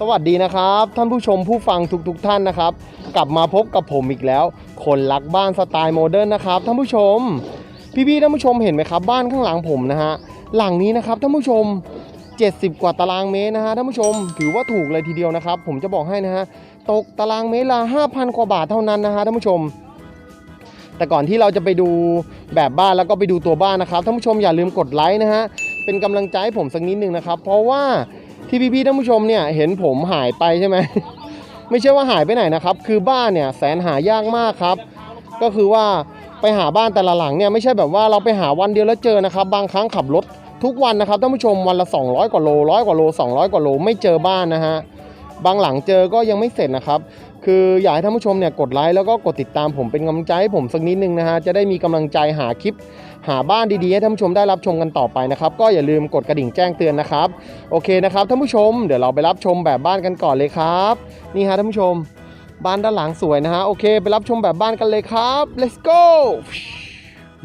สวัสดีนะครับ ท่านผู้ชมผู้ฟังทุกๆทท่านนะครับ กลับมาพบกับผมอีกแล้ว คนรักบ้านสไตล์โมเดิร์นนะครับท่านผู้ชม พี่ๆท่านผู้ชมเห็นไหมครับ บ้านข้างหลังผมนะฮะหลังนี้นะครับท่านผู้ชม 70 กว่าตารางเมตรนะฮะท่านผู้ชมถือว่าถูกเลยทีเดียวนะครับ ผมจะบอกให้นะฮะตกตารางเมตรละ5,000 กว่าบาทเท่านั้นนะฮะท่านผู้ชม แต่ก่อนที่เราจะไปดูแบบบ้านแล้วก็ไปดูตัวบ้านนะครับท่านผู้ชมอย่าลืมกดไลค์นะฮะเป็นกำลังใจให้ผมสักนิดหนึ่งนะครับ เพราะว่า ที่พี่ๆท่านผู้ชมเนี่ยเห็นผมหายไปใช่ไหม ไม่ใช่ว่าหายไปไหนนะครับ คือบ้านเนี่ยแสนหายากมากครับ ก็คือว่าไปหาบ้านแต่ละหลังเนี่ยไม่ใช่แบบว่าเราไปหาวันเดียวแล้วเจอนะครับ บางครั้งขับรถทุกวันนะครับท่านผู้ชมวันละ 200 กว่าโลร้อยกว่าโล 200 กว่าโลไม่เจอบ้านนะฮะ บางหลังเจอก็ยังไม่เสร็จนะครับ คืออยากให้ท่านผู้ชมเนี่ยกดไลค์แล้วก็กดติดตามผมเป็นกำลังใจให้ผมสักนิดนึงนะฮะจะได้มีกำลังใจหาคลิป หาบ้านดีๆให้ท่านผู้ชมได้รับชมกันต่อไปนะครับ ก็อย่าลืมกดกระดิ่งแจ้งเตือนนะครับโอเคนะครับท่านผู้ชมเดี๋ยวเราไปรับชมแบบบ้านกันก่อนเลยครับ นี่ฮะท่านผู้ชม บ้านด้านหลังสวยนะฮะโอเค ไปรับชมแบบบ้านกันเลยครับ let's go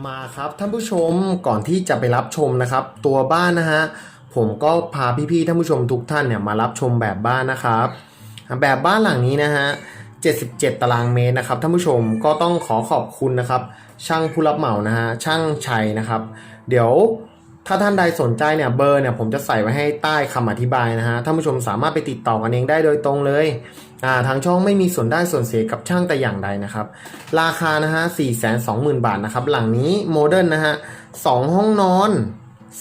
มาครับท่านผู้ชมก่อนที่จะไปรับชมนะครับ ตัวบ้านนะฮะ ผมก็พาพี่ๆท่านผู้ชมทุกท่านเนี่ยมารับชมแบบบ้านนะครับ แบบบ้านหลังนี้นะฮะ 77 ตารางเมตรนะครับท่านผู้ชมก็ต้องขอขอบคุณนะครับ ช่างผู้รับเหมานะฮะช่างชัยนะครับ เดี๋ยวถ้าท่านใดสนใจเนี่ยเบอร์เนี่ยผมจะใส่ไว้ให้ใต้คำอธิบายนะฮะท่านผู้ชมสามารถไปติดต่อกันเองได้โดยตรงเลยอ่าทางช่องไม่มีส่วนได้ส่วนเสียกับช่างแต่อย่างใดนะครับ ราคานะฮะสี่แสนสองหมื่นบาทนะครับ หลังนี้โมเดิร์นนะฮะสองห้องนอน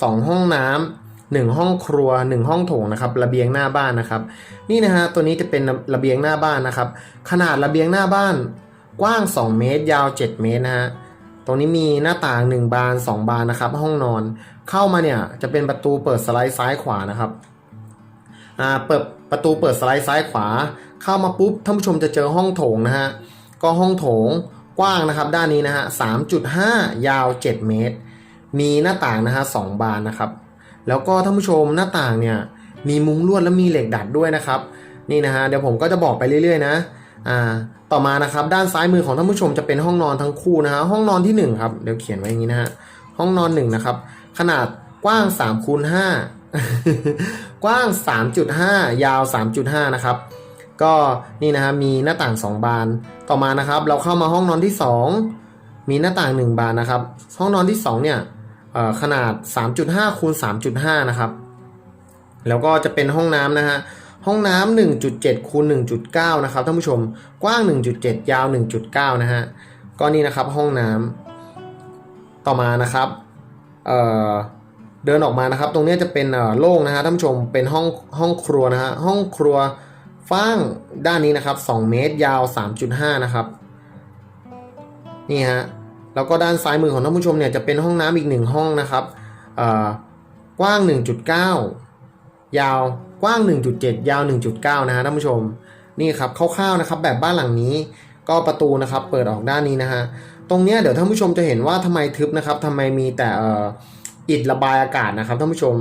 สองห้องน้ำ 1 ห้องครัว 1 ห้องโถงนะครับระเบียงหน้าบ้านนะครับ นี่นะฮะตัวนี้จะเป็นระเบียงหน้าบ้านนะครับ ขนาดระเบียงหน้าบ้านกว้าง 2 เมตร ยาว 7 เมตรนะฮะตรงนี้มีหน้าต่าง 1 บาน 2 บานนะครับ ห้องนอนเข้ามาเนี่ยจะเป็นประตูเปิดสไลด์ซ้ายขวานะครับอ่าเปิดประตูเปิดสไลด์ซ้ายขวา เข้ามาปุ๊บท่านผู้ชมจะเจอห้องโถงนะฮะก็ห้องโถงกว้างนะครับ ด้านนี้นะฮะ3.5 ยาว 7 เมตร มีหน้าต่างนะฮะ2บานนะครับ แล้วก็ท่านผู้ชมหน้าต่างเนี่ยมีมุ้งลวดและมีเหล็กดัดด้วยนะครับนี่นะฮะเดี๋ยวผมก็จะบอกไปเรื่อยๆนะอ่าต่อมานะครับด้านซ้ายมือของท่านผู้ชมจะเป็นห้องนอนทั้งคู่นะฮะห้องนอนที่หนึ่งครับเดี๋ยวเขียนไว้อย่างนี้นะฮะห้องนอนหนึ่งนะครับขนาดกว้าง3คูณ5กว้าง 3.5 ยาว 3.5 นะครับก็นี่นะฮะมีหน้าต่าง 2 บานต่อมานะครับ เราเข้ามาห้องนอนที่ 2 มีหน้าต่าง 1 บานนะครับ ห้องนอนที่ 2 เนี่ย ขนาด 3.5คูณ3.5 นะครับ แล้วก็จะเป็นห้องน้ำนะฮะ ห้องน้ำ1.7คูณ1.9 นะครับท่านผู้ชม กว้าง 1.7 ยาว 1.9 นะฮะ ก็นี่นะครับห้องน้ำ ต่อมานะครับเเดินออกมานะครับ ตรงนี้จะเป็นโล่งนะฮะท่านผู้ชม เป็นห้องห้องครัวนะฮะ ห้องครัวฟ้างด้านนี้นะครับ 2 เมตรยาว 3.5 นะครับ นี่ฮะ แล้วก็ด้านซ้ายมือของท่านผู้ชมเนี่ยจะเป็นห้องน้ำอีกหนึ่งห้องนะครับเอ่อกว้าง 1.9 ยาวกว้าง 1.7 ยาว 1.9 นะฮะท่านผู้ชมนี่ครับคร่าวๆนะครับแบบบ้านหลังนี้ก็ประตูนะครับเปิดออกด้านนี้นะฮะตรงเนี้ยเดี๋ยวท่านผู้ชมจะเห็นว่าทำไมทึบนะครับทำไมมีแต่อ,อ,อิฐระบายอากาศนะครับท่านผู้ชม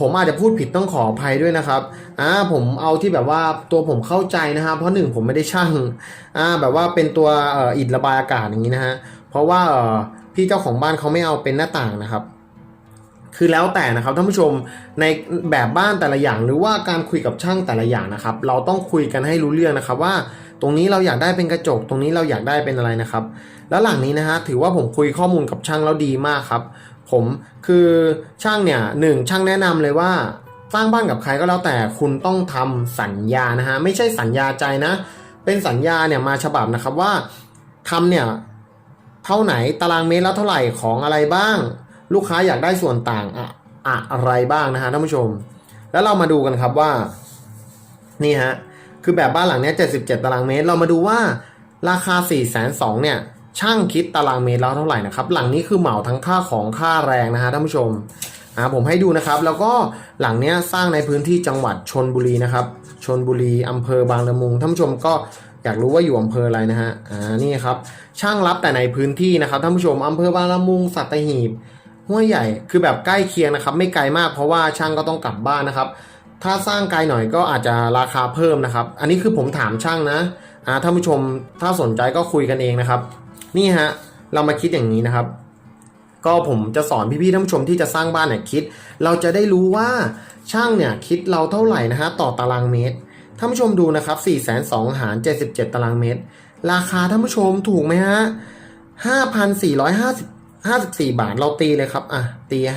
ผมอาจจะพูดผิดต้องขออภัยด้วยนะครับอ่าผมเอาที่แบบว่าตัวผมเข้าใจนะฮะเพราะหนึ่งผมไม่ได้ช่างอ่าแบบว่าเป็นตัวอ,อ,อิฐระบายอากาศอย่างนี้นะฮะ เพราะว่าพี่เจ้าของบ้านเขาไม่เอาเป็นหน้าต่างนะครับ คือแล้วแต่นะครับท่านผู้ชมในแบบบ้านแต่ละอย่างหรือว่าการคุยกับช่างแต่ละอย่างนะครับ เราต้องคุยกันให้รู้เรื่องนะครับว่าตรงนี้เราอยากได้เป็นกระจก ตรงนี้เราอยากได้เป็นอะไรนะครับ แล้วหลังนี้นะฮะถือว่าผมคุยข้อมูลกับช่างแล้วดีมากครับ ผมคือช่างเนี่ยหนึ่งช่างแนะนำเลยว่าสร้างบ้านกับใครก็แล้วแต่คุณต้องทำสัญญานะฮะไม่ใช่สัญญาใจนะ เป็นสัญญาเนี่ยมาฉบับนะครับว่าทำเนี่ย เท่าไหนตารางเมตรแล้วเท่าไหร่ของอะไรบ้าง ลูกค้าอยากได้ส่วนต่างอะอะไรบ้างนะฮะท่านผู้ชม แล้วเรามาดูกันครับว่านี่ฮะคือแบบบ้านหลังนี้77 ตารางเมตร เรามาดูว่าราคา 4 2 0 0 0เนี่ยช่างคิดตารางเมตรแล้วเท่าไหร่นะครับหลังนี้คือเหมาทั้งค่าของค่าแรงนะฮะท่านผู้ชมอ่าผมให้ดูนะครับ แล้วก็หลังเนี้ยสร้างในพื้นที่จังหวัดชนบุรีนะครับชนบุรีอำเภอบางละมุงท่านผู้ชมก็ อยากรู้ว่าอยู่อำเภออะไรนะฮะ อ่า นี่ครับ ช่างรับแต่ในพื้นที่นะครับท่านผู้ชมอำเภอบางละมุง สัตหีบ ห้วยใหญ่ คือแบบใกล้เคียงนะครับ ไม่ไกลมากเพราะว่าช่างก็ต้องกลับบ้านนะครับ ถ้าสร้างไกลหน่อยก็อาจจะราคาเพิ่มนะครับ อันนี้คือผมถามช่างนะ อ่า ท่านผู้ชมถ้าสนใจก็คุยกันเองนะครับ นี่ฮะ เรามาคิดอย่างนี้นะครับ ก็ผมจะสอนพี่ๆท่านผู้ชมที่จะสร้างบ้านเนี่ยคิด เราจะได้รู้ว่าช่างเนี่ยคิดเราเท่าไหร่นะฮะต่อตารางเมตร ท่านผู้ชมดูนะครับ4 2 0 0หาร77 ตารางเมตร ราคาท่านผู้ชมถูกไหมฮะ5,450 54 บาทเราตีเลยครับอะตี5,500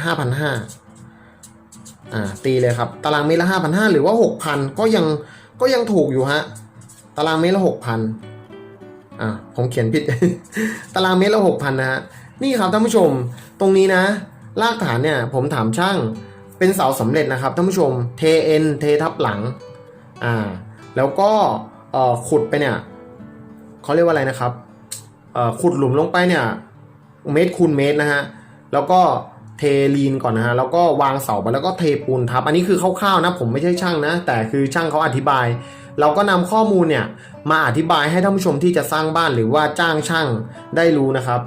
อ่าตีเลยครับ ตารางเมตรละ5,500หรือว่า 6,000 ก็ยังก็ยังถูกอยู่ฮะตารางเมตรละ6,000อ่าผมเขียนผิด ตารางเมตรละ6,000นะฮะนี่ครับท่านผู้ชมตรงนี้นะ รากฐานเนี่ยผมถามช่างเป็นเสาสำเร็จนะครับท่านผู้ชมเทเอ็นเททับหลัง อ่าแล้วก็เอ่อขุดไปเนี่ยเขาเรียกว่าอะไรนะครับเอ่อขุดหลุมลงไปเนี่ยเมตรคูณเมตรนะฮะแล้วก็เทลีนก่อนนะฮะแล้วก็วางเสาไปแล้วก็เทปูนทับ อันนี้คือคร่าวๆนะผมไม่ใช่ช่างนะ แต่คือช่างเขาอธิบาย เราก็นำข้อมูลเนี่ยมาอธิบายให้ท่านผู้ชมที่จะสร้างบ้านหรือว่าจ้างช่างได้รู้นะครับ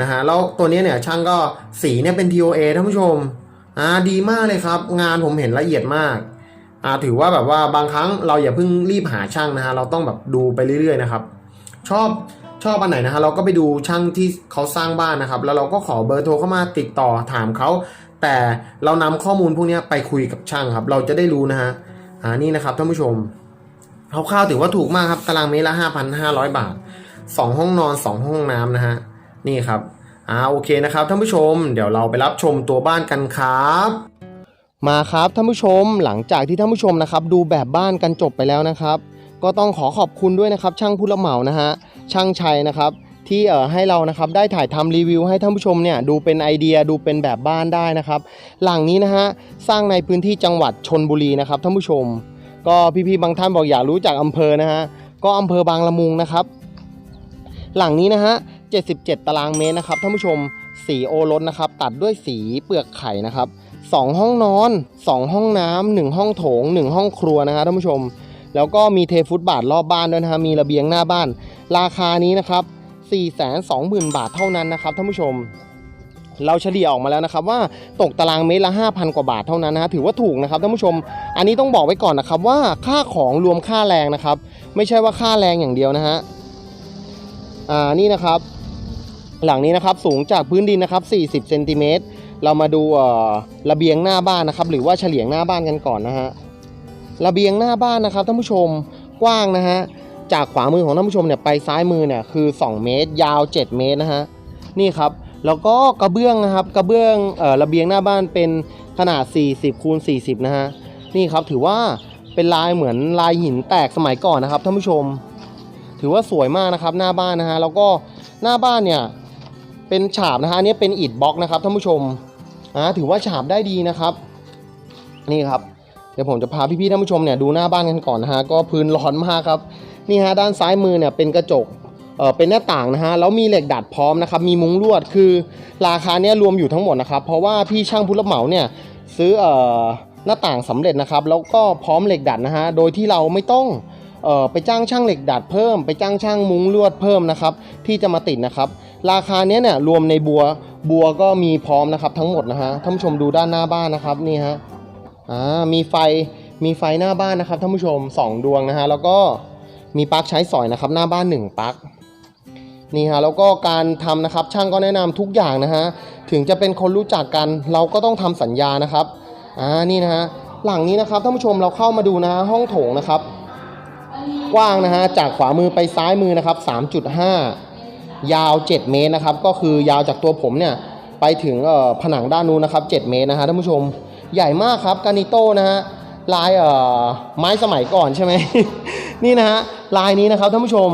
นะฮะแล้วตัวนี้เนี่ยช่างก็สีเนี่ยเป็น TOA ท่านผู้ชมอ่าดีมากเลยครับ งานผมเห็นละเอียดมาก อ่าถือว่าแบบว่าบางครั้งเราอย่าเพิ่งรีบหาช่างนะฮะเราต้องแบบดูไปเรื่อยๆนะครับ ชอบชอบอันไหนนะฮะเราก็ไปดูช่างที่เขาสร้างบ้านนะครับ แล้วเราก็ขอเบอร์โทรเข้ามาติดต่อถามเขาแต่เรานำข้อมูลพวกนี้ไปคุยกับช่างครับ เราจะได้รู้นะฮะอ่านี่นะครับท่านผู้ชมคร่าวๆถือว่าถูกมากครับตารางเมตรละ 5,500 บาท 2 ห้องนอน 2 ห้องน้ำนะฮะนี่ครับอ่าโอเคนะครับท่านผู้ชม เดี๋ยวเราไปรับชมตัวบ้านกันครับ มาครับท่านผู้ชมหลังจากที่ท่านผู้ชมนะครับดูแบบบ้านกันจบไปแล้วนะครับ ก็ต้องขอขอบคุณด้วยนะครับ ช่างผู้รับเหมานะฮะช่างชัยนะครับ ที่เอ่อให้เรานะครับได้ถ่ายทำรีวิวให้ท่านผู้ชมเนี่ยดูเป็นไอเดียดูเป็นแบบบ้านได้นะครับ หลังนี้นะฮะสร้างในพื้นที่จังหวัดชนบุรีนะครับท่านผู้ชม ก็พี่ๆบางท่านบอกอยากรู้จากอำเภอนะฮะก็อำเภอบางละมุงนะครับ หลังนี้นะฮะ77 ตารางเมตรนะครับท่านผู้ชมสีโอรสนะครับ ตัดด้วยสีเปลือกไข่นะครับ 2 ห้องนอน 2 ห้องน้ำ1ห้องโถง 1 ห้องครัวนะฮะท่านผู้ชม แล้วก็มีเทฟุตบาทรอบบ้านด้วยนะฮะมีระเบียงหน้าบ้าน ราคานี้นะครับ 420,000 บาทเท่านั้นนะครับท่านผู้ชม เราเฉลี่ยออกมาแล้วนะครับว่าตกตารางเมตรละ 5,000 กว่าบาทเท่านั้นนะฮะถือว่าถูกนะครับท่านผู้ชม อันนี้ต้องบอกไว้ก่อนนะครับว่าค่าของรวมค่าแรงนะครับ ไม่ใช่ว่าค่าแรงอย่างเดียวนะฮะอ่านี่นะครับหลังนี้นะครับสูงจากพื้นดินนะครับ 40 เซนติเมตร เรามาดูระเบียงหน้าบ้านนะครับ หรือว่าเฉลียงหน้าบ้านกันก่อนนะฮะระเบียงหน้าบ้านนะครับท่านผู้ชมกว้างนะฮะจากขวามือของท่านผู้ชมเนี่ยไปซ้ายมือเนี่ยคือ 2 เมตร ยาว 7 เมตรนะฮะนี่ครับแล้วก็กระเบื้องนะครับกระเบื้องออระเบียงหน้าบ้านเป็นขนาด 40คูณ40 นะฮะนี่ครับถือว่าเป็นลายเหมือนลายหินแตกสมัยก่อนนะครับท่านผู้ชม ถือว่าสวยมากนะครับหน้าบ้านนะฮะแล้วก็หน้าบ้านเนี่ย เป็นฉาบนะฮะอันนี้เป็นอิฐบล็อกนะครับท่านผู้ชมอ่าถือว่าฉาบได้ดีนะครับ นี่ครับเดี๋ยวผมจะพาพี่ๆท่านผู้ชมเนี่ยดูหน้าบ้านกันก่อนนะฮะก็พื้นร้อนมากครับนี่ฮะด้านซ้ายมือเนี่ยเป็นกระจกเออเป็นหน้าต่างนะฮะแล้วมีเหล็กดัดพร้อมนะครับมีมุ้งลวดคือราคาเนี้ยรวมอยู่ทั้งหมดนะครับเพราะว่าพี่ช่างผู้รับเหมาเนี่ยซื้อเอ่อหน้าต่างสำเร็จนะครับแล้วก็พร้อมเหล็กดัดนะฮะโดยที่เราไม่ต้อง เอ่อไปจ้างช่างเหล็กดัดเพิ่ม ไปจ้างช่างมุ้งลวดเพิ่มนะครับที่จะมาติดนะครับราคาเนี้ยเนี่ยรวมในบัวบัวก็มีพร้อมนะครับทั้งหมดนะฮะท่านผู้ชมดูด้านหน้าบ้านนะครับนี่ฮะอ่ามีไฟมีไฟหน้าบ้านนะครับท่านผู้ชมสองดวงนะฮะแล้วก็มีปลั๊กใช้สอยนะครับหน้าบ้านหนึ่งปลั๊กนี่ฮะแล้วก็การทำนะครับช่างก็แนะนำทุกอย่างนะฮะถึงจะเป็นคนรู้จักกันเราก็ต้องทำสัญญานะครับอ่านี่นะฮะหลังนี้นะครับท่านผู้ชมเราเข้ามาดูนะฮะห้องโถงนะครับ กว้างนะฮะจากขวามือไปซ้ายมือนะครับ3.5 ยาว 7 เมตรนะครับก็คือยาวจากตัวผมเนี่ยไปถึงผนังด้านนู้นนะครับ 7 เมตรนะฮะท่านผู้ชมใหญ่มากครับกานิโต้นะฮะลายเอ่อไม้สมัยก่อนใช่ไหมนี่นะฮะลายนี้นะครับท่านผู้ชม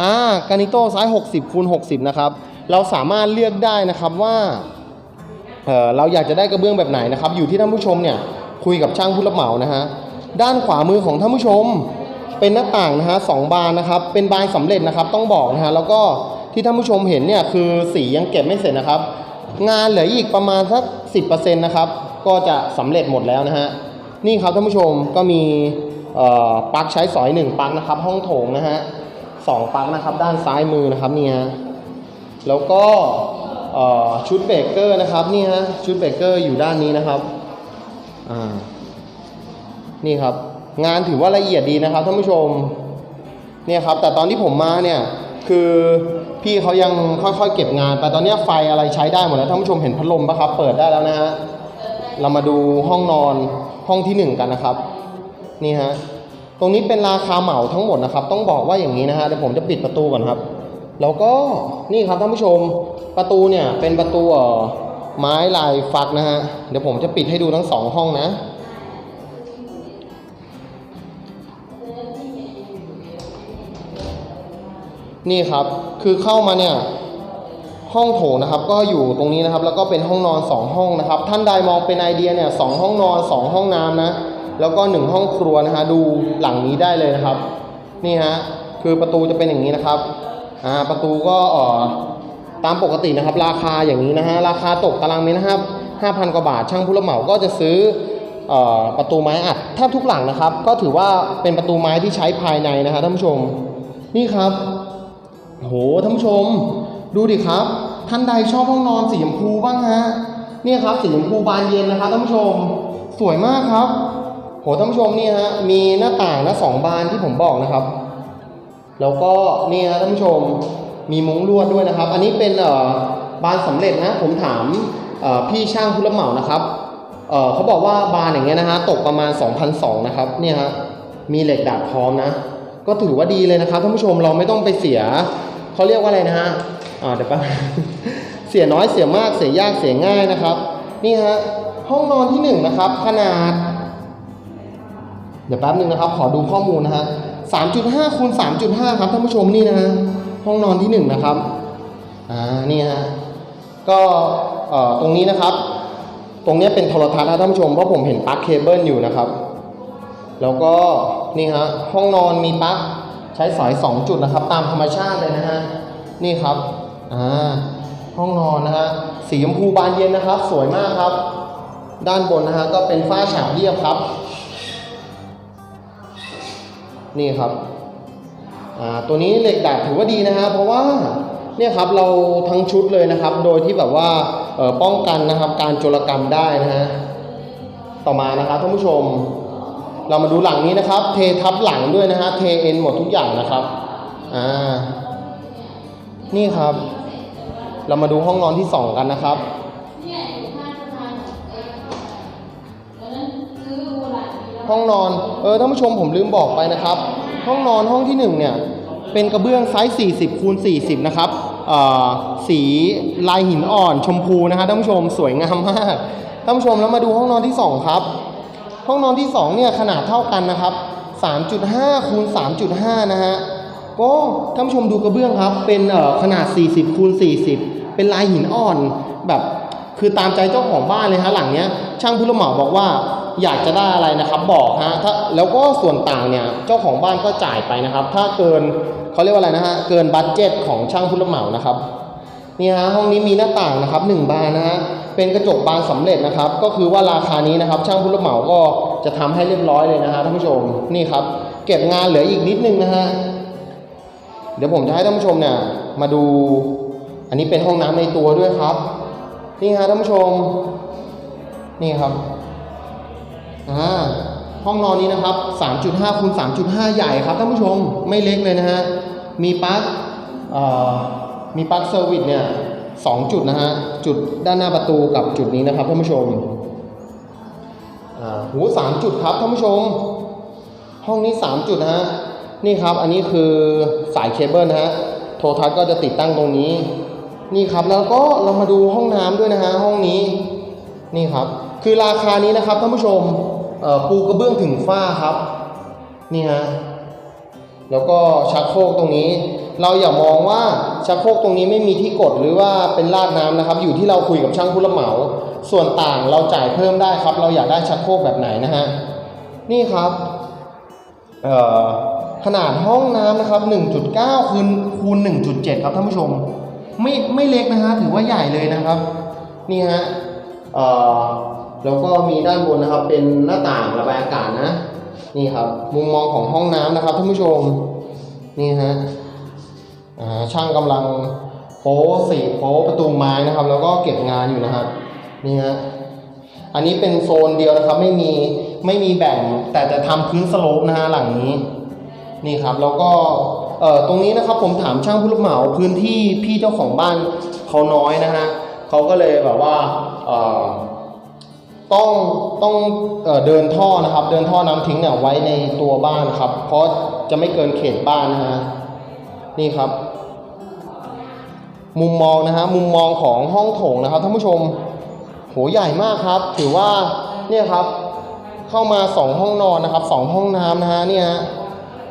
อ่ากานิโต้ไซส์60คูณ60นะครับเราสามารถเลือกได้นะครับว่าเอ่อเราอยากจะได้กระเบื้องแบบไหนนะครับ อยู่ที่ท่านผู้ชมเนี่ยคุยกับช่างผู้รับเหมานะฮะด้านขวามือของท่านผู้ชม เป็นหน้าต่างนะฮะสองบานนะครับ เป็นบานสำเร็จนะครับ ต้องบอกนะฮะแล้วก็ที่ท่านผู้ชมเห็นเนี่ยคือสียังเก็บไม่เสร็จนะครับ งานเหลืออีกประมาณสัก10%นะครับก็จะสำเร็จหมดแล้วนะฮะนี่ครับท่านผู้ชมก็มีปลั๊กใช้สอยหนึ่งปลั๊กนะครับ ห้องโถงนะฮะสองปลั๊กนะครับ ด้านซ้ายมือนะครับนี่ฮะแล้วก็ชุดเบรกเกอร์นะครับนี่ฮะชุดเบรกเกอร์อยู่ด้านนี้นะครับอ่านี่ครับ งานถือว่าละเอียดดีนะครับท่านผู้ชมเนี่ยครับแต่ตอนที่ผมมาเนี่ยคือพี่เขายังค่อยๆเก็บงานไปตอนนี้ไฟอะไรใช้ได้หมดแล้วท่านผู้ชมเห็นพัดลมปะครับ เปิดได้แล้วนะฮะเรามาดูห้องนอนห้องที่หนึ่งกันนะครับนี่ฮะตรงนี้เป็นราคาเหมาทั้งหมดนะครับ ต้องบอกว่าอย่างนี้นะฮะเดี๋ยวผมจะปิดประตูก่อนครับ แล้วก็นี่ครับท่านผู้ชมประตูเนี่ยเป็นประตูไม้ลายฟักนะฮะเดี๋ยวผมจะปิดให้ดูทั้งสองห้องนะ นี่ครับ คือเข้ามาเนี่ยห้องโถงนะครับ ก็อยู่ตรงนี้นะครับ แล้วก็เป็นห้องนอน 2 ห้องนะครับ ท่านใดมองเป็นไอเดียเนี่ยสองห้องนอน 2 ห้องน้ำนะ แล้วก็ 1 ห้องครัวนะฮะดูหลังนี้ได้เลยนะครับ นี่ฮะคือประตูจะเป็นอย่างนี้นะครับอ่าประตูก็เอ่อตามปกตินะครับ ราคาอย่างนี้นะฮะราคาตกตารางเมตรนะครับ5,000กว่าบาทช่างผู้รับเหมาก็จะซื้อเอ่อประตูไม้อัดแทบทุกหลังนะครับ ก็ถือว่าเป็นประตูไม้ที่ใช้ภายในนะฮะท่านผู้ชม นี่ครับ โหท่านผู้ชม ดูดิครับ ท่านใดชอบห้องนอนสีชมพูบ้างฮะเนี่ยครับสีชมพูบานเย็นนะครับท่านผู้ชม สวยมากครับ โหท่านผู้ชมนี่ฮะมีหน้าต่างนะสองบานที่ผมบอกนะครับ แล้วก็นี่ฮะท่านผู้ชมมีมุ้งลวดด้วยนะครับ อันนี้เป็นเอ่อบานสำเร็จนะผมถามเอ่อพี่ช่างผู้รับเหมานะครับเอ่อเขาบอกว่าบานอย่างเงี้ยนะฮะตกประมาณ 2,200นะครับเนี่ยฮะมีเหล็กดัดพร้อมนะ ก็ถือว่าดีเลยนะครับท่านผู้ชมเราไม่ต้องไปเสีย เขาเรียกว่าอะไรนะฮะอ่าเดี๋ยวแป๊บเสียน้อยเสียมากเสียยากเสียง่ายนะครับ นี่ฮะห้องนอนที่หนึ่งนะครับ ขนาด เดี๋ยวแป๊บนึงนะครับ ขอดูข้อมูลนะฮะ3.5คูณ3.5ครับท่านผู้ชมนี่นะฮะห้องนอนที่หนึ่งนะครับอ่านี่ฮะก็เอ่อตรงนี้นะครับ ตรงนี้เป็นโทรทัศน์นะท่านผู้ชมเพราะผมเห็นปลั๊กเคเบิลอยู่นะครับ แล้วก็นี่ฮะห้องนอนมีปลั๊ก ใช้สาย 2 จุดนะครับ ตามธรรมชาติเลยนะฮะนี่ครับอ่าห้องนอนนะฮะสีชมพูบานเย็นนะครับ สวยมากครับ ด้านบนนะฮะก็เป็นฝ้าฉาบเรียบครับ นี่ครับอ่าตัวนี้เหล็กดัดถือว่าดีนะฮะเพราะว่าเนี่ยครับเราทั้งชุดเลยนะครับ โดยที่แบบว่าป้องกันนะครับการโจรกรรมได้นะฮะต่อมานะครับท่านผู้ชม เรามาดูหลังนี้นะครับ เททับหลังด้วยนะฮะ เทเอ็นหมดทุกอย่างนะครับ อ่า นี่ครับ เรามาดูห้องนอนที่สองกันนะครับห้องนอน เออท่านผู้ชมผมลืมบอกไปนะครับ ห้องนอนห้องที่หนึ่งเนี่ย เป็นกระเบื้องไซส์ 40 คูณ 40 นะครับเอ่อสีลายหินอ่อนชมพูนะฮะท่านผู้ชมสวยงามมากท่านผู้ชมแล้วมาดูห้องนอนที่สองครับ ห้องนอนที่สองเนี่ยขนาดเท่ากันนะครับ 3.5คูณ3.5 นะฮะก็ท่านผู้ชมดูกระเบื้องครับ เป็นเอ่อขนาด 40คูณ40 เป็นลายหินอ่อนแบบคือตามใจเจ้าของบ้านเลยฮะหลังเนี้ยช่างผู้รับเหมาบอกว่าอยากจะได้อะไรนะครับบอกฮะถ้าแล้วก็ส่วนต่างเนี่ยเจ้าของบ้านก็จ่ายไปนะครับ ถ้าเกินเขาเรียกว่าอะไรนะฮะเกินบัตเจ็ตของช่างผู้รับเหมานะครับนี่ฮะห้องนี้มีหน้าต่างนะครับหนึ่งบานนะฮะ เป็นกระจกบานสำเร็จนะครับ ก็คือว่าราคานี้นะครับ ช่างผู้รับเหมาก็จะทำให้เรียบร้อยเลยนะฮะท่านผู้ชมนี่ครับ เก็บงานเหลืออีกนิดนึงนะฮะเดี๋ยวผมจะให้ท่านผู้ชมเนี่ยมาดู อันนี้เป็นห้องน้ำในตัวด้วยครับ นี่ฮะท่านผู้ชม นี่ครับอ่าห้องนอนนี้นะครับ 3.5คูณ3.5 ใหญ่ครับท่านผู้ชมไม่เล็กเลยนะฮะมีปลั๊กมีปลั๊กเซอร์วิสเนี่ย สองจุดนะฮะ จุดด้านหน้าประตูกับจุดนี้นะครับท่านผู้ชมหูสามจุดครับท่านผู้ชม ห้องนี้3จุดนะฮะ นี่ครับอันนี้คือสายเคเบิลนะฮะ โทรทัศน์ก็จะติดตั้งตรงนี้ นี่ครับแล้วก็เรามาดูห้องน้ำด้วยนะฮะห้องนี้ นี่ครับ คือราคานี้นะครับท่านผู้ชมปูกระเบื้องถึงฝ้าครับ นี่ฮะ แล้วก็ชักโครกตรงนี้ เราอย่ามองว่าชักโครกตรงนี้ไม่มีที่กดหรือว่าเป็นลาดน้ำนะครับ อยู่ที่เราคุยกับช่างผู้รับเหมา ส่วนต่างเราจ่ายเพิ่มได้ครับ เราอยากได้ชักโครกแบบไหนนะฮะนี่ครับขนาดห้องน้ำนะครับ 1.9คูณคูณ 1.7 ครับท่านผู้ชม ไม่ไม่เล็กนะฮะถือว่าใหญ่เลยนะครับ นี่ฮะแล้วก็มีด้านบนนะครับ เป็นหน้าต่างระบายอากาศนะ นี่ครับ มุมมองของห้องน้ำนะครับท่านผู้ชม นี่ฮะ ช่างกำลังโป๊สีโป๊ประตูไม้นะครับ แล้วก็เก็บงานอยู่นะครับนี่ฮะอันนี้เป็นโซนเดียวนะครับไม่มีไม่มีแบ่งแต่จะทำพื้นสโลปนะฮะหลังนี้นี่ครับแล้วก็เอ่อตรงนี้นะครับผมถามช่างผู้รับเหมาพื้นที่พี่เจ้าของบ้านเขาน้อยนะฮะเขาก็เลยแบบว่าเอ่อต้องต้องเอ่อเดินท่อนะครับ เดินท่อน้ำทิ้งเนี่ยไว้ในตัวบ้านครับ เพราะจะไม่เกินเขตบ้านนะฮะนี่ครับ มุมมองนะฮะมุมมองของห้องโถงนะครับท่านผู้ชมโหใหญ่มากครับ ถือว่าเนี่ยครับเข้ามา 2 ห้องนอนนะครับ 2 ห้องน้ำนะฮะเนี่ย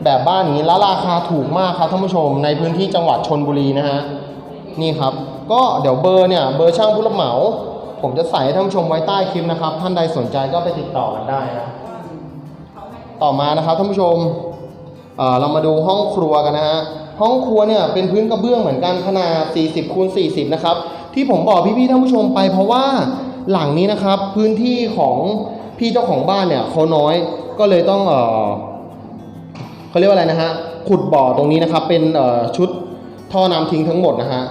แบบบ้านนี้แล้วราคาถูกมากครับท่านผู้ชมในพื้นที่จังหวัดชนบุรีนะฮะนี่ครับ ก็เดี๋ยวเบอร์เนี่ยเบอร์ช่างผู้รับเหมา ผมจะใส่ให้ท่านผู้ชมไว้ใต้คลิปนะครับ ท่านใดสนใจก็ไปติดต่อกันได้นะต่อมานะครับท่านผู้ชมเเรามาดูห้องครัวกันนะฮะ ห้องครัวเนี่ยเป็นพื้นกระเบื้องเหมือนกันขนาด 40คูณ40 นะครับ ที่ผมบอกพี่ๆท่านผู้ชมไป เพราะว่าหลังนี้นะครับพื้นที่ของพี่เจ้าของบ้านเนี่ยเขาน้อยก็เลยต้องเออเขาเรียกว่าอะไรนะฮะขุดบ่อตรงนี้นะครับ เป็นเออชุดท่อน้ำทิ้งทั้งหมดนะฮะ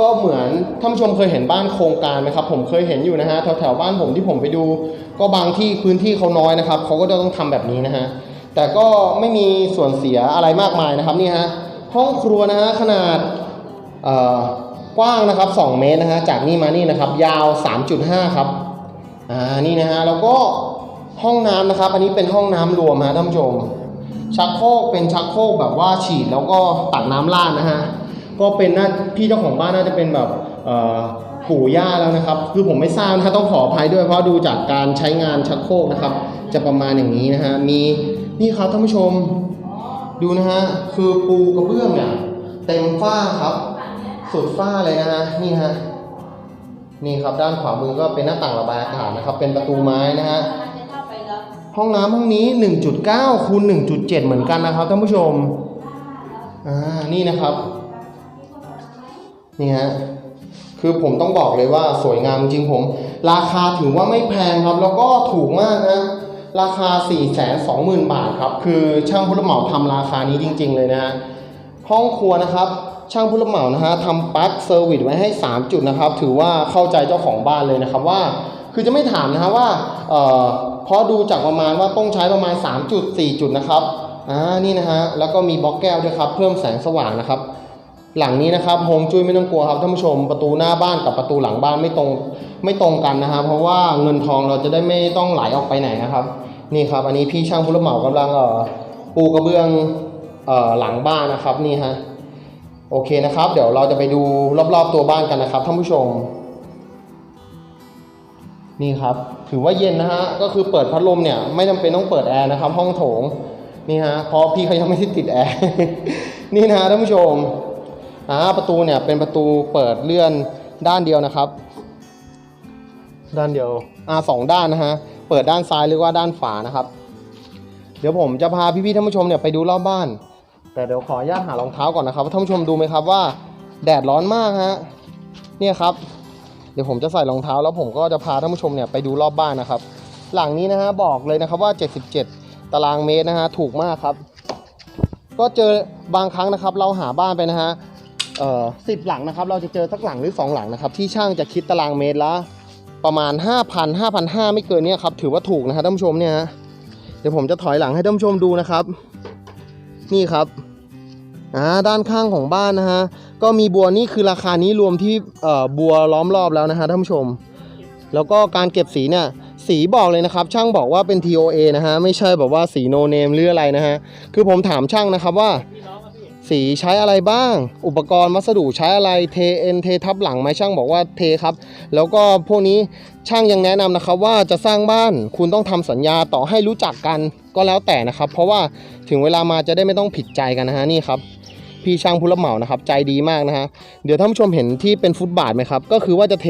ก็เหมือนท่านผู้ชมเคยเห็นบ้านโครงการไหมครับ ผมเคยเห็นอยู่นะฮะแถวแถวบ้านผมที่ผมไปดู ก็บางที่พื้นที่เขาน้อยนะครับเขาก็จะต้องทำแบบนี้นะฮะแต่ก็ไม่มีส่วนเสียอะไรมากมายนะครับนี่ฮะ ห้องครัวนะฮะขนาดกว้างนะครับ 2 เมตรนะฮะจากนี่มานี่นะครับ ยาว 3.5 ครับอ่านี่นะฮะแล้วก็ห้องน้ำนะครับ อันนี้เป็นห้องน้ำรวมฮะท่านผู้ชมชักโครกเป็นชักโครกแบบว่าฉีดแล้วก็ตักน้ำราดนะฮะก็เป็นน่าพี่เจ้าของบ้านน่าจะเป็นแบบเอ่อปู่ย่าแล้วนะครับ คือผมไม่ทราบนะฮะต้องขออภัยด้วยเพราะดูจากการใช้งานชักโครกนะครับ จะประมาณอย่างนี้นะฮะมีนี่ครับท่านผู้ชม ดูนะฮะ คือปูกระเบื้องเนี่ยเต็มฝ้าครับ สุดฝ้าเลยนะฮะ นี่ฮะ นี่ครับด้านขวามือก็เป็นหน้าต่างระบายอากาศนะครับ เป็นประตูไม้นะฮะจะเข้าไปแล้วห้องน้ำห้องนี้ 1.9คูณ1.7 เหมือนกันนะครับท่านผู้ชม อ่า นี่นะครับ นี่ฮะ คือผมต้องบอกเลยว่าสวยงามจริงผม ราคาถือว่าไม่แพงครับ แล้วก็ถูกมากนะ ราคา 420,000 บาทครับ คือช่างผู้รับเหมาทำราคานี้จริง ๆ เลยนะฮะห้องครัวนะครับ ช่างผู้รับเหมานะฮะทำปลั๊กเซอร์วิสไว้ให้ 3 จุดนะครับ ถือว่าเข้าใจเจ้าของบ้านเลยนะครับว่า คือจะไม่ถามนะฮะว่าเอ่อเพราะดูจากประมาณว่าต้องใช้ประมาณ 3 จุด 4 จุดนะครับอ่านี่นะฮะแล้วก็มีบล็อกแก้วด้วยครับ เพิ่มแสงสว่างนะครับ หลังนี้นะครับโฮงจุ้ยไม่ต้องกลัวครับท่านผู้ชมประตูหน้าบ้านกับประตูหลังบ้านไม่ตรงไม่ตรงกันนะฮะเพราะว่าเงินทองเราจะได้ไม่ต้องไหลออกไปไหนนะครับ นี่ครับ อันนี้พี่ช่างผู้รับเหมากำลังเอ่อปูกระเบื้องเอ่อหลังบ้านนะครับนี่ฮะโอเคนะครับ เดี๋ยวเราจะไปดูรอบๆตัวบ้านกันนะครับท่านผู้ชม นี่ครับ ถือว่าเย็นนะฮะก็คือเปิดพัดลมเนี่ยไม่จำเป็นต้องเปิดแอร์นะครับ ห้องโถงนี่ฮะเพราะพี่เขายังไม่ได้ติดแอร์นี่นะฮะท่านผู้ชมอ่าประตูเนี่ยเป็นประตูเปิดเลื่อนด้านเดียวนะครับ ด้านเดียวอ่าสองด้านนะฮะ เปิดด้านซ้ายหรือว่าด้านฝานะครับ เดี๋ยวผมจะพาพี่ๆท่านผู้ชมเนี่ยไปดูรอบบ้าน แต่เดี๋ยวขออนุญาตหารองเท้าก่อนนะครับว่าท่านผู้ชมดูไหมครับว่าแดดร้อนมากฮะเนี่ยครับ เดี๋ยวผมจะใส่รองเท้าแล้วผมก็จะพาท่านผู้ชมเนี่ยไปดูรอบบ้านนะครับ หลังนี้นะฮะบอกเลยนะครับว่า 77 ตารางเมตรนะฮะถูกมากครับ ก็เจอบางครั้งนะครับ เราหาบ้านไปนะฮะเอ่อสิบหลังนะครับ เราจะเจอสักหลังหรือสองหลังนะครับ ที่ช่างจะคิดตารางเมตรละ ประมาณ 5,000 5,500ไม่เกินเนี่ยครับถือว่าถูกนะฮะท่านผู้ชมเนี่ยฮะเดี๋ยวผมจะถอยหลังให้ท่านผู้ชมดูนะครับ นี่ครับอ่าด้านข้างของบ้านนะฮะก็มีบัวนี่คือราคานี้รวมที่เอ่อบัวล้อมรอบแล้วนะฮะท่านผู้ชม แล้วก็การเก็บสีเนี่ยสีบอกเลยนะครับ ช่างบอกว่าเป็น TOA นะฮะไม่ใช่แบบว่าสีโนเนมหรืออะไรนะฮะคือผมถามช่างนะครับว่า สีใช้อะไรบ้าง อุปกรณ์วัสดุใช้อะไรเทเอ็นเททับหลังไหมช่างบอกว่าเทครับ แล้วก็พวกนี้ช่างยังแนะนำนะครับว่าจะสร้างบ้านคุณต้องทำสัญญาต่อให้รู้จักกันก็แล้วแต่นะครับ เพราะว่าถึงเวลามาจะได้ไม่ต้องผิดใจกันนะฮะนี่ครับพี่ช่างผู้รับเหมานะครับใจดีมากนะฮะเดี๋ยวท่านผู้ชมเห็นที่เป็นฟุตบาทไหมครับก็คือว่าจะเท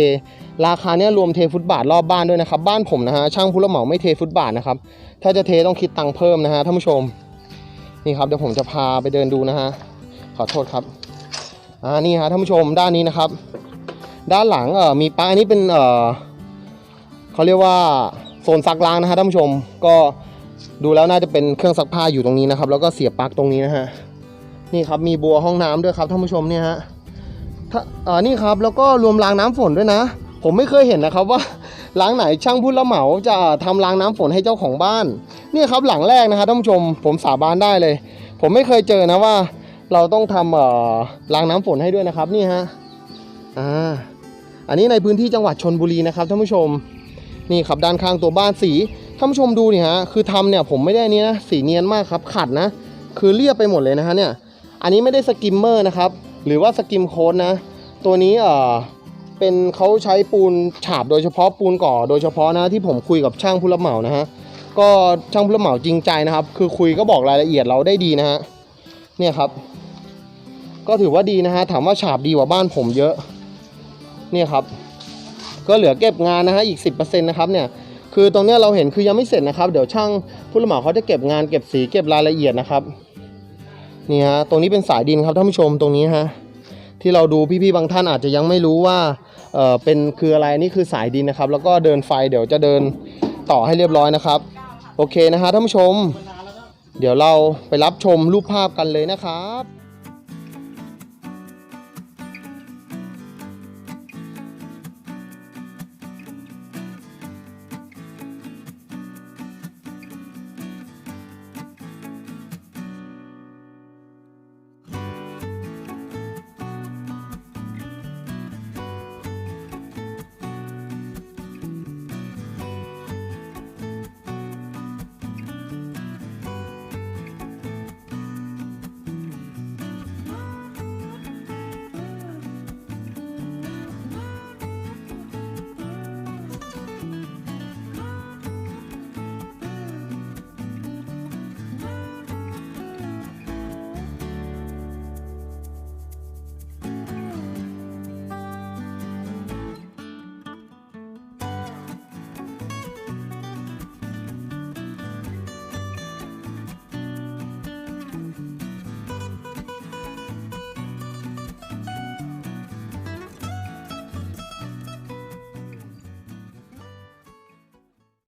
ราคาเนี้ยรวมเทฟุตบาทรอบบ้านด้วยนะครับ บ้านผมนะฮะช่างผู้รับเหมาไม่เทฟุตบาทนะครับถ้าจะเทต้องคิดตังค์เพิ่มนะฮะท่านผู้ชมนี่ครับเดี๋ยวผมจะพาไปเดินดูนะฮะ ขอโทษครับอ่านี่ฮะท่านผู้ชมด้านนี้นะครับ ด้านหลังเอ่อมีปลั๊กอันนี้เป็นเอ่อเขาเรียกว่าโซนซักล้างนะฮะท่านผู้ชมก็ดูแล้วน่าจะเป็นเครื่องซักผ้าอยู่ตรงนี้นะครับ แล้วก็เสียบปลั๊กตรงนี้นะฮะนี่ครับมีบัวห้องน้ำด้วยครับท่านผู้ชมเนี่ยฮะถ้าอ่านี่ครับแล้วก็รวมรางน้ำฝนด้วยนะ ผมไม่เคยเห็นนะครับว่าร้านไหนช่างผู้รับเหมาจะทำรางน้ำฝนให้เจ้าของบ้านเนี่ยครับหลังแรกนะครับท่านผู้ชมผมสาบานได้เลย ผมไม่เคยเจอนะว่า เราต้องทำเอ่อรางน้ำฝนให้ด้วยนะครับนี่ฮะอ่าอันนี้ในพื้นที่จังหวัดชนบุรีนะครับท่านผู้ชมนี่ครับด้านข้างตัวบ้านสีท่านผู้ชมดูนี่ฮะคือทำเนี่ยผมไม่ได้นี่นะสีเนียนมากครับขัดนะ คือเรียบไปหมดเลยนะฮะเนี่ยอันนี้ไม่ได้สกิมเมอร์นะครับหรือว่าสกิมโค้ดนะตัวนี้เอ่อเป็นเขาใช้ปูนฉาบโดยเฉพาะปูนก่อโดยเฉพาะนะที่ผมคุยกับช่างผู้รับเหมานะฮะก็ช่างผู้รับเหมาจริงใจนะครับ คือคุยก็บอกรายละเอียดเราได้ดีนะฮะเนี่ยครับ ก็ถือว่าดีนะฮะถามว่าฉาบดีกว่าบ้านผมเยอะเนี่ยครับ ก็เหลือเก็บงานนะฮะอีก 10%นะครับเนี่ยคือตรงเนี้ยเราเห็นคือยังไม่เสร็จนะครับ เดี๋ยวช่างผู้รับเหมาเขาจะเก็บงานเก็บสีเก็บรายละเอียดนะครับนี่ฮะตรงนี้เป็นสายดินครับท่านผู้ชมตรงนี้ฮะที่เราดูพี่ๆบางท่านอาจจะยังไม่รู้ว่าเออเป็นคืออะไรนี่คือสายดินนะครับ แล้วก็เดินไฟเดี๋ยวจะเดินต่อให้เรียบร้อยนะครับ โอเคนะฮะท่านผู้ชม เดี๋ยวเราไปรับชมรูปภาพกันเลยนะครับ